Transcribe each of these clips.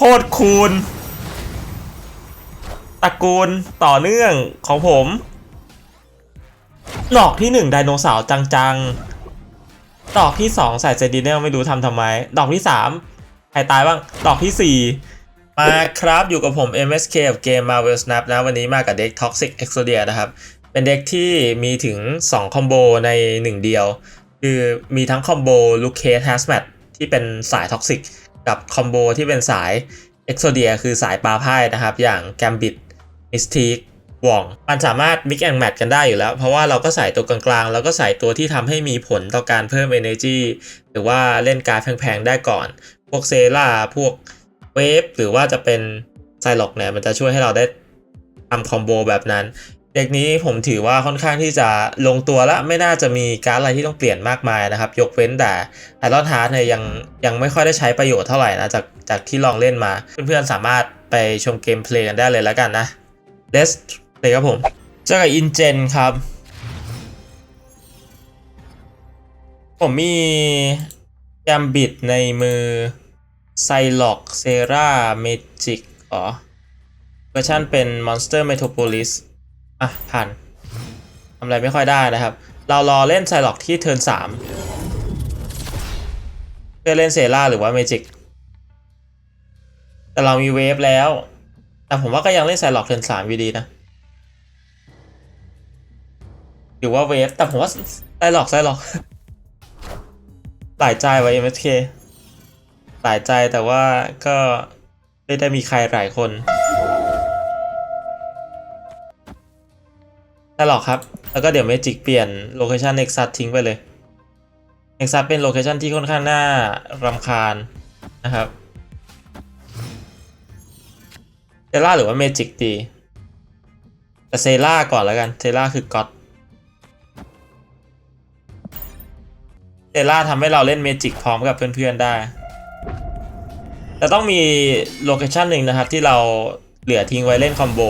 โคตรคูณตระกูลต่อเนื่องของผม ดอกที่หนึ่งไดโนเสาร์จังๆ ดอกที่สองใส่เซนติเนลไม่รู้ทำทำไม ดอกที่สามใครตายบ้าง ดอกที่สี่มาครับอยู่กับผม MSK กับเกม Marvel Snap นะ วันนี้มากับเด็ก Toxic Exodia นะครับ เป็นเด็กที่มีถึง 2 คอมโบใน 1 เดียว คือมีทั้งคอมโบ Luke Cage Hazmat ที่เป็นสายท็อกซิก กับคอมโบที่เป็นสาย Exodia คือสายปลาไพ่นะครับ อย่าง Gambit Mystique วองมันสามารถ mix and match กันได้อยู่แล้ว เพราะว่าเราก็ใส่ตัวกลางๆ แล้วก็ใส่ตัวที่ทำให้มีผลต่อการเพิ่ม energy หรือว่าเล่นการแพงๆ ได้ก่อน พวกเซล่าพวกเวฟหรือว่าจะเป็นไซล็อกเนี่ยมันจะช่วยให้เราได้ทำคอมโบแบบนั้น เด็กนี้ผมถือว่าค่อนข้างที่จะลงตัวและไม่น่าจะมีการอะไรที่ต้องเปลี่ยนมากมายนะครับ ยกเว้นแต่ไอรอนฮาร์ดเนี่ยยังยังไม่ค่อยได้ใช้ประโยชน์เท่าไหร่นะจากจากที่ลองเล่นมา เพื่อนๆสามารถไปชมเกมเพลย์กันได้เลยแล้วกันนะ Let's เลยครับผมเจอกับอินเจนครับ ผมมีแกมบิดในมือไซล็อกเซราเมจิกอ๋อเวอร์ชันเป็น Monster Metropolis อ่ อะ ผ่านทำอะไรไม่ค่อยได้นะครับ เรารอเล่นไซล็อกที่เทิร์นสามเพื่อเล่นเซราหรือว่าเมจิก แต่เรามีเวฟแล้ว แต่ผมว่าก็ยังเล่นไซล็อกเทิร์นสามอยู่ดีนะหรือว่าเวฟแต่ผมว่าไซล็อกไซล็อกหลายใจไว้ MSK หลายใจแต่ว่าก็ไม่ได้มีใครหลายคน ไซล็อกครับ แล้วก็เดี๋ยวเมจิกเปลี่ยนโลเคชันเน็กซัสทิ้งไปเลยเน็กซัสเป็นโลเคชันที่ค่อนข้างน่ารำคาญนะครับเซล่าหรือว่าเมจิกดี แต่เซล่าก่อนแล้วกันเซล่าคือก็อดเซล่าทำให้เราเล่นเมจิกพร้อมกับเพื่อนๆได้ แต่ต้องมีโลเคชันหนึ่งนะครับที่เราเหลือทิ้งไว้เล่นคอมโบ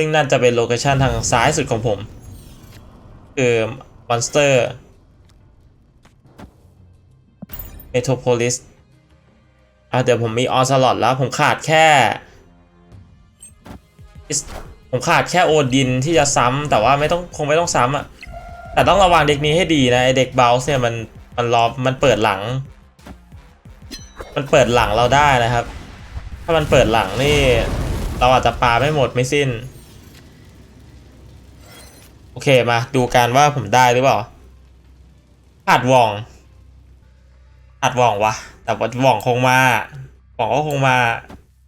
ซึ่งนั่นจะเป็นโลเคชันทางซ้ายสุดของผม คือมอนสเตอร์เมโทรโพลิสอะเดี๋ยวผมมีออสลอตแล้วผมขาดแค่ผมขาดแค่โอดินที่จะซ้ำแต่ว่าไม่ต้องคงไม่ต้องซ้ำอะแต่ต้องระวังเด็กนี้ให้ดีนะไอเด็กเบลส์เนี่ยมันมันรอมันเปิดหลัง มันเปิดหลังเราได้นะครับ ถ้ามันเปิดหลังนี่ เราอาจจะปาไม่หมดไม่สิ้น อเคมาดูกันว่าผมได้หรือเปล่าขาดว่องขาดว่องวะแต่ว่าว่องคงมาว่องก็คงมา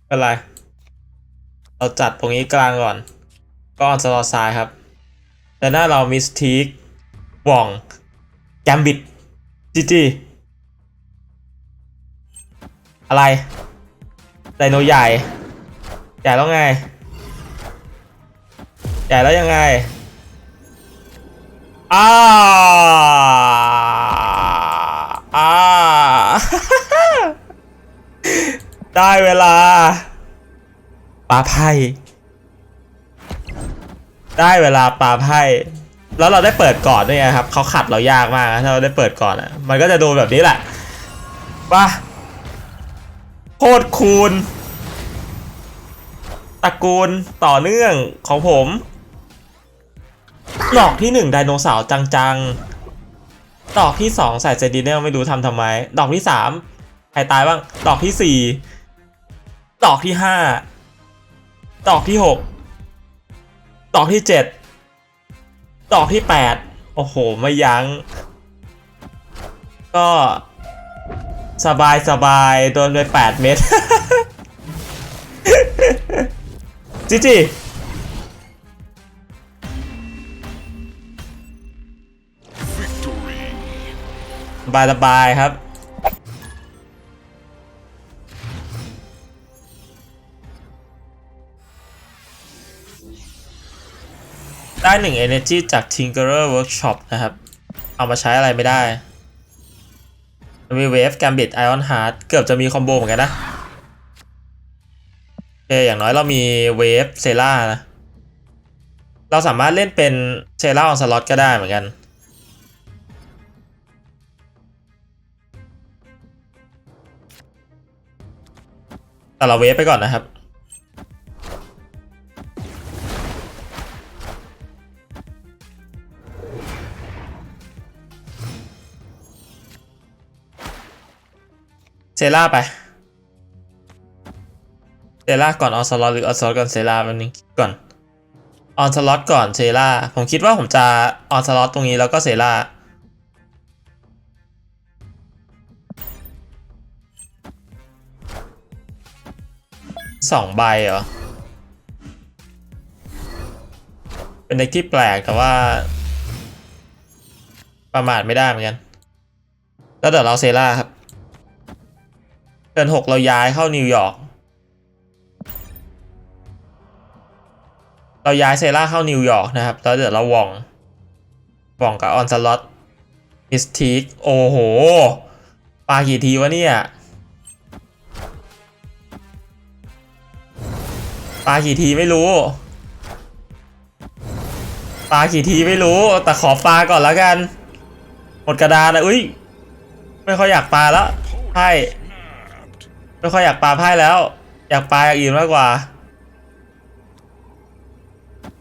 เป็นไร เราจัดตรงนี้กลางก่อน ก็ออนสลอซ้ายครับ แต่หน้าเรามิสทีกว่องแกมบิดจีจีอะไรไดโนใหญ่ ใหญ่แล้วไง ใหญ่แล้วยังไง อ้าอ้าได้เวลาปลาไพ่ได้เวลาปลาไพ่แล้วเราได้เปิดก่อนด้วยไงครับเขาขัดเรายากมากนะถ้าเราได้เปิดก่อนอะมันก็จะโดนแบบนี้แหละป่ะโคตรคูณตระกูลต่อเนื่องของผม ดอกที่หนึ่งไดโนเสาร์จังๆ ดอกที่สองใส่เซนติเนลไม่รู้ทำทำไม ดอกที่สามใครตายบ้าง ดอกที่สี่ดอกที่ห้าดอกที่หกดอกที่เจ็ดดอกที่แปดโอ้โห ไม่ยัง้ง ก็สบายสบายโดนไปแปดเม็ดจิจิ สบายสบายครับ ได้หนึ่ง energy จาก Tinkerer Workshop นะครับ เอามาใช้อะไรไม่ได้ มีเวฟ Gambit Iron Heart เกือบจะมีคอมโบเหมือนกันนะโอเคอย่างน้อยเรามีเวฟเซล่านะ เราสามารถเล่นเป็นเซล่าออนสล็อตก็ได้เหมือนกัน แต่เราเวฟไปก่อนนะครับ เซล่าไป เซล่าก่อนออนสล็อตหรือออนสล็อตก่อนเซล่าแป๊บนึงก่อนออนสล็อตก่อนเซล่าผมคิดว่าผมจะออนสล็อตตรงนี้แล้วก็เซล่า สองใบเหรอ เป็นเด็กที่แปลกแต่ว่า ประมาทไม่ได้เหมือนกัน แล้วเดี๋ยวเราเซล่าครับเดือนหกเราย้ายเข้านิวยอร์กเราย้ายเซล่าเข้านิวยอร์กนะครับ แล้วเดี๋ยวเราวองวองกับออนสล็อตมิสทีกโอ้โห ปากี่ทีวะเนี่ย ปลากี่ทีไม่รู้ ปลากี่ทีไม่รู้ แต่ขอปลาก่อนแล้วกัน หมดกระดานนะอุ้ย ไม่ค่อยอยากปลาแล้วไพ่ไม่ค่อยอยากปลาไพ่แล้ว อยากปลาอย่างอื่นมากกว่า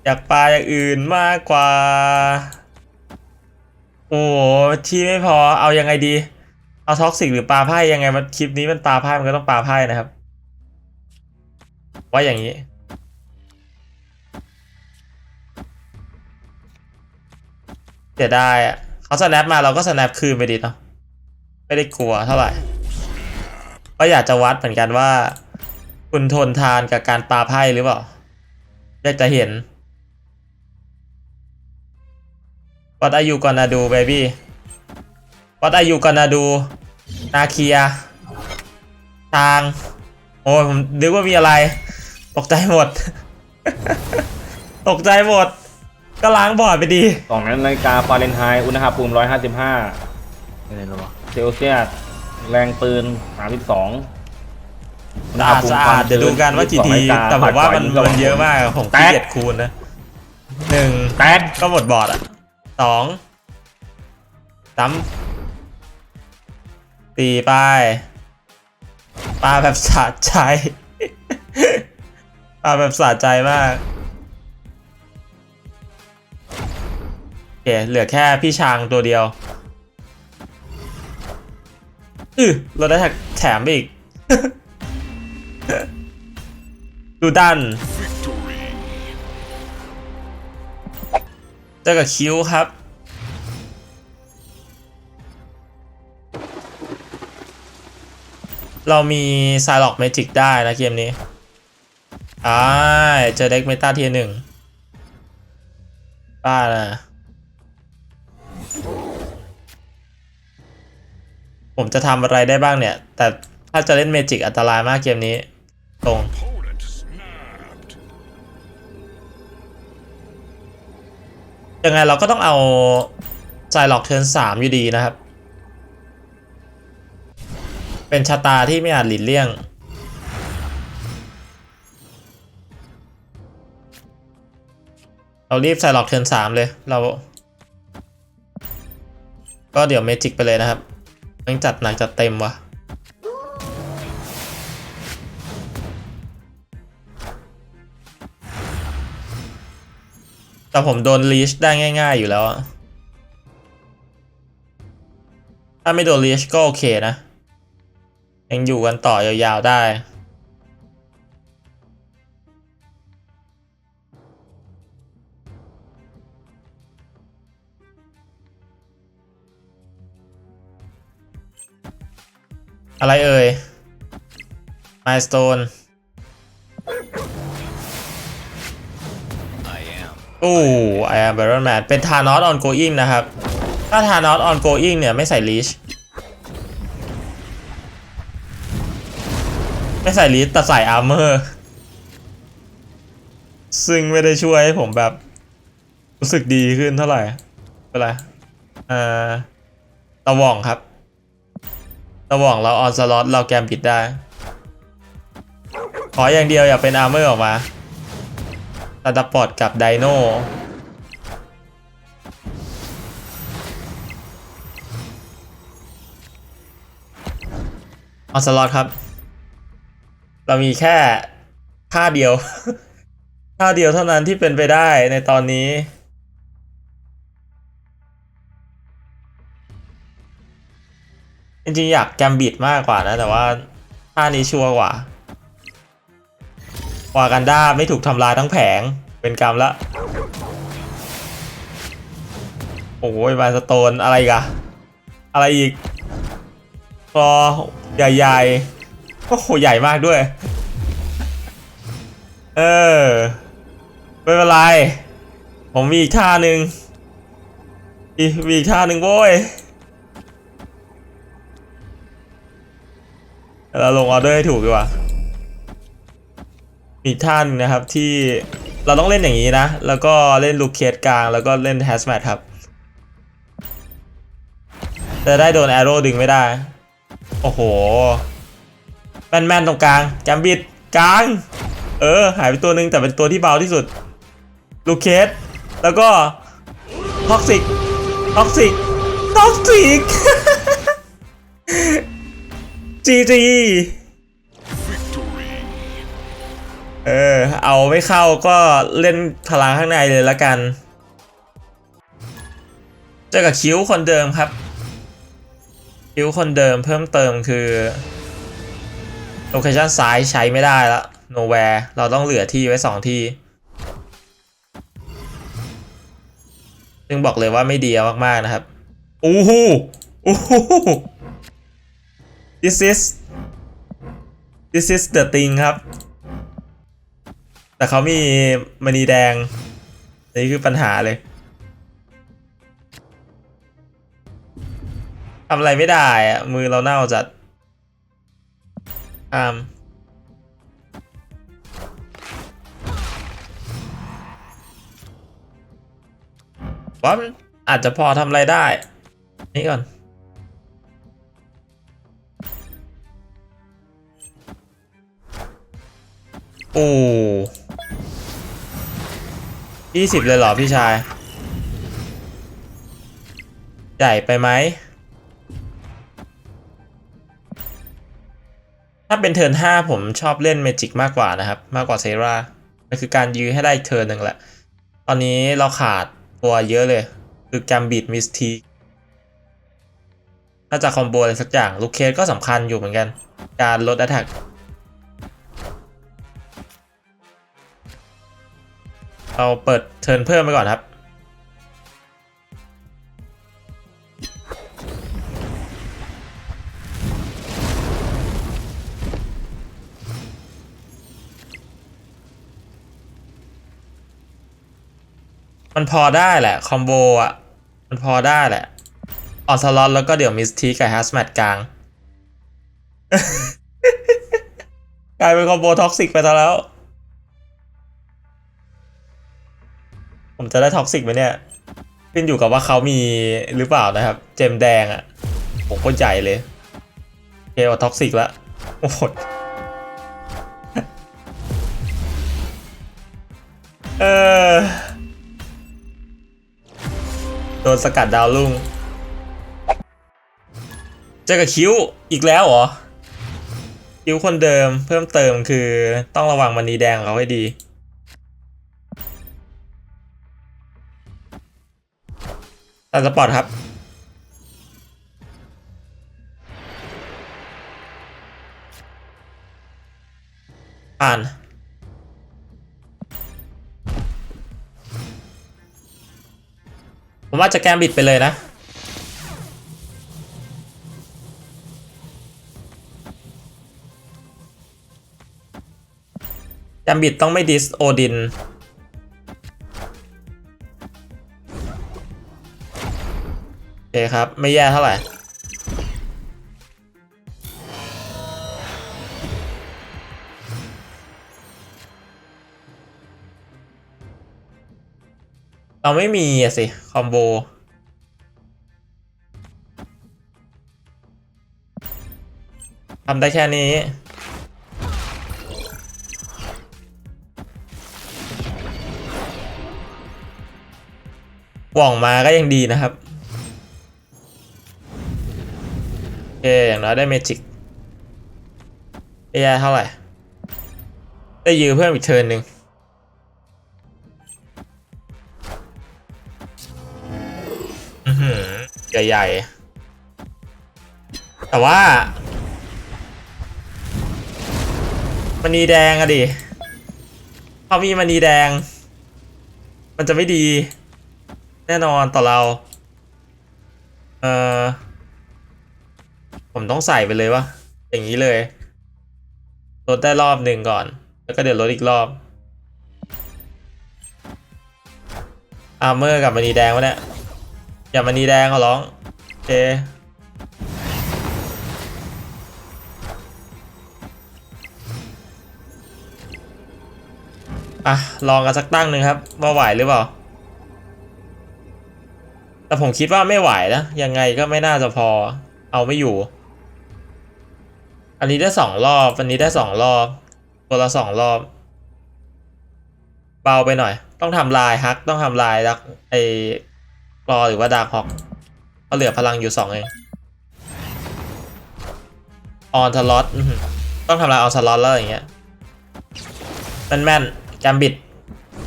อยากปลาอย่างอื่นมากกว่า โอ้โหที่ไม่พอเอายังไงดี เอาท็อกซิกหรือปลาไพ่ยังไงมันคลิปนี้มันปลาไพ่มันก็ต้องปลาไพ่นะครับ ว่าอย่างนี้ เสียดายอะเขาสแนปมาเราก็สแนปคืนไปดีเนาะไม่ได้กลัวเท่าไหร่ก็อยากจะวัดเหมือนกันว่า คุณทนทานกับการปาไพ่หรือเปล่าอยากจะเห็น What are you gonna do baby What are you gonna do นาเคีย ทาง โอ้ยผมนึกว่ามีอะไร ตกใจหมด ตกใจหมด ก็ล้างบอร์ดไปดีสองนาฬิกาฟาเรนไฮต์อุณหภูมิ 155อะไรหรอวะเซลเซียสแรงปืน 32สะอาดสะอาดเดี๋ยวดูกันว่ากี่ทีแต่ผมว่ามันมันเยอะมากอะผมขี้เกียจคูณนะหนึ่งแตกก็หมดบอร์ดอะสองสามสี่ไปปลาแบบสะใจ ปลาแบบสะใจมาก เคเหลือแค่พี่ช้างตัวเดียวอือเราได้แถมไปอีก ดูดันเจอกับคิวครับเรามีไซล็อกเมจิกได้นะเกมนี้อ่าเจอเด็กเมตาเทียหนึ่งบ้านะ ผมจะทำอะไรได้บ้างเนี่ย แต่ถ้าจะเล่นเมจิกอันตรายมากเกมนี้ ตรง ยังไงเราก็ต้องเอาไซล็อกเทิร์นสามอยู่ดีนะครับ เป็นชะตาที่ไม่อาจหลีกเลี่ยงเรารีบไซล็อกเทิร์นสามเลย เรา ก็เดี๋ยวเมจิกไปเลยนะครับ ต้องจัดหนักจัดเต็มวะแต่ผมโดนลีชได้ง่าย ๆ อยู่แล้ว ถ้าไม่โดนลีชก็โอเคนะ ยังอยู่กันต่อยาวๆได้ อะไรเอ่ย Milestone โอ้ I am Iron Man เป็น Thanos ongoing นะครับ ถ้า Thanos ongoing เนี่ยไม่ใส่ leash ไม่ใส่ leash แต่ใส่ armor ซึ่งไม่ได้ช่วยให้ผมแบบ รู้สึกดีขึ้นเท่าไหร่เป็นไรอ่อตะว่องครับ ตะหว่องเราออนสล็อตเราแกมปิดได้ ขออย่างเดียวอย่าเป็นอาร์เมอร์ออกมาตาตาปอดกับไดโนออนสล็อตครับ เรามีแค่ท่าเดียว ท่าเดียวเท่านั้นที่เป็นไปได้ในตอนนี้ จริงๆอยากแกมบิดมากกว่านะ แต่ว่าท่านี้ชัวร์กว่าวากันด้าไม่ถูกทำลายทั้งแผงเป็นกรรมละ โอ้ยมาสโตนอะไรกะอะไรอีกคอใหญ่ๆโอ้โหใหญ่มากด้วย เออไม่เป็นไร ผมมีอีกท่าหนึ่งอีมีอีกท่าหนึ่งโว้ย เราลงออเดอร์ให้ถูกดีกว่ามีท่านนะครับที่เราต้องเล่นอย่างนี้นะ แล้วก็เล่นลูกเคสกลาง แล้วก็เล่นแฮสแมทครับจะได้โดนแอโร่ดึงไม่ได้ โอ้โห แมนๆตรงกลางแจมบิดกลาง เออ หายไปตัวหนึ่งแต่เป็นตัวที่เบาที่สุด ลูกเคส แล้วก็ท็อกซิกท็อกซิกท็อกซิก จีจีเออ เอาไม่เข้าก็เล่นพลังข้างในเลยละกัน เจอกับคิ้วคนเดิมครับ คิ้วคนเดิมเพิ่มเติมคือโลเคชันซ้ายใช้ไม่ได้ละ nowhere เราต้องเหลือที่ไว้ 2 ที่ ซึ่งบอกเลยว่าไม่ดีมาก ๆ นะครับ อู้หูอู้หู this is this is the thing ครับ แต่เขามีมณีแดง นี่คือปัญหาเลยทำอะไรไม่ได้อะมือเราเน่าจัดอามว่ามอาจจะพอทำอะไรได้ นี่ก่อน อ้ยี่สิบเลยเหรอพี่ชาย ใหญ่ไปไหม ถ้าเป็นเทิร์น5ผมชอบเล่นเมจิกมากกว่านะครับ มากกว่าเซรามันคือการยื้อให้ได้อีกเทิร์นหนึ่งแหละ ตอนนี้เราขาดตัวเยอะเลย คือแกมบิดมิสทีถ้าจะคอมโบอะไรสักอย่าง ลูกเคสก็สำคัญอยู่เหมือนกัน การลด a t แท c เราเปิดเทิร์นเพิ่มไปก่อนครับ มันพอได้แหละ คอมโบอะ มันพอได้แหละ ออสล็อตแล้วก็เดี๋ยวมิสทีกับฮัสแมทกลาง กลายเป็นคอมโบท็อกซิกไปซะแล้ว ผมจะได้ท็อกซิกไหมเนี่ยขึ้นอยู่กับว่าเขามีหรือเปล่านะครับ เจมแดงอะ่ะผมโคตรใหญ่เลยเคว่าท็อกซิกละโอ้โหเออโดนสกัดดาวลุ่งเจอกับคิ้วอีกแล้วเหรอ คิ้วคนเดิมเพิ่มเติมคือต้องระวังมันนีแดงของเขาให้ดี ตัดสปอร์ตครับ ผ่าน ผมว่าจะแกมบิดไปเลยนะ แกมบิดต้องไม่ดิสโอดิน เคครับ ไม่แย่เท่าไหร่ เราไม่มีอะสิ คอมโบทำได้แค่นี้ หว่องมาก็ยังดีนะครับ เคอย่างน้อยได้เมจิกไม่แย่เท่าไหร่ ได้ยื้อเพิ่มอีกเทิร์นหนึ่งอือหือใหญ่ๆ แต่ว่า มันนีแดงอะดิพอมีมันนีแดง มันจะไม่ดี แน่นอนต่อเรา เอ่อ ผมต้องใส่ไปเลยวะอย่างนี้เลยลดได้รอบหนึ่งก่อน แล้วก็เดี๋ยวลดอีกรอบอาร์เมอร์กับมันีแดงวะเนี่ยอย่ามันีแดงขอร้องโอเคอะ ลองกันสักตั้งหนึ่งครับ ว่าไหวหรือเปล่า แต่ผมคิดว่าไม่ไหวนะ ยังไงก็ไม่น่าจะพอ เอาไม่อยู่ อันนี้ได้สองรอบอันนี้ได้สองรอบตัวละสองรอบ เบาไปหน่อย ต้องทำลายฮัก ต้องทำลายดักไอ้กรอหรือว่าดาร์ฮอกเขาเหลือพลังอยู่สองเองออนทลอตต้องทำลายออนสล็อตแล้วอย่างเงี้ยแม่นแม่นๆจำบิด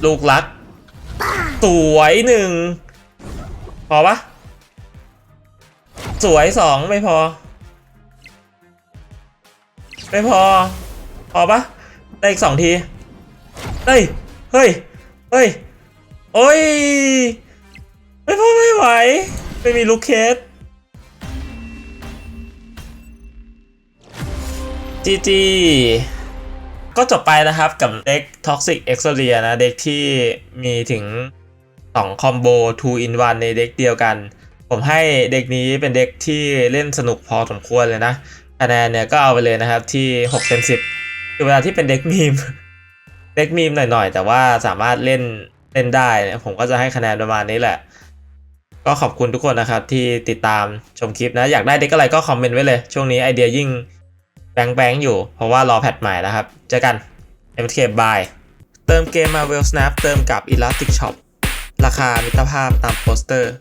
ลูกรัก สวยหนึ่งพอปะสวยสองไม่พอ ไม่พอ พอปะได้อีกสองที เฮ้ย เฮ้ย เฮ้ย โอ้ย ไม่พอไม่ไหว ไม่มีลูกเคสจีจีก็จบไปนะครับกับเด็ก Toxic e x o r i a นะ เด็กที่มีถึง 2 คอมโบ 2 in 1 ในเด็กเดียวกัน ผมให้เด็กนี้เป็นเด็กที่เล่นสนุกพอสมควรเลยนะ คะแนนเนี่ยก็เอาไปเลยนะครับที่6เต็ม10 คือเวลาที่เป็นเด็กมีม เด็กมีมหน่อยๆ แต่ว่าสามารถเล่นเล่นได้เนี่ยผมก็จะให้คะแนนประมาณนี้แหละ ก็ขอบคุณทุกคนนะครับที่ติดตามชมคลิปนะ อยากได้เด็กอะไรก็คอมเมนต์ไว้เลย ช่วงนี้ไอเดียยิ่งแบงแบงอยู่ เพราะว่ารอแพทใหม่นะครับ เจอกัน MTK Bye เติมเกม Marvel Snap เติมกับ Elastic Shop ราคามิตรภาพตามโปสเตอร์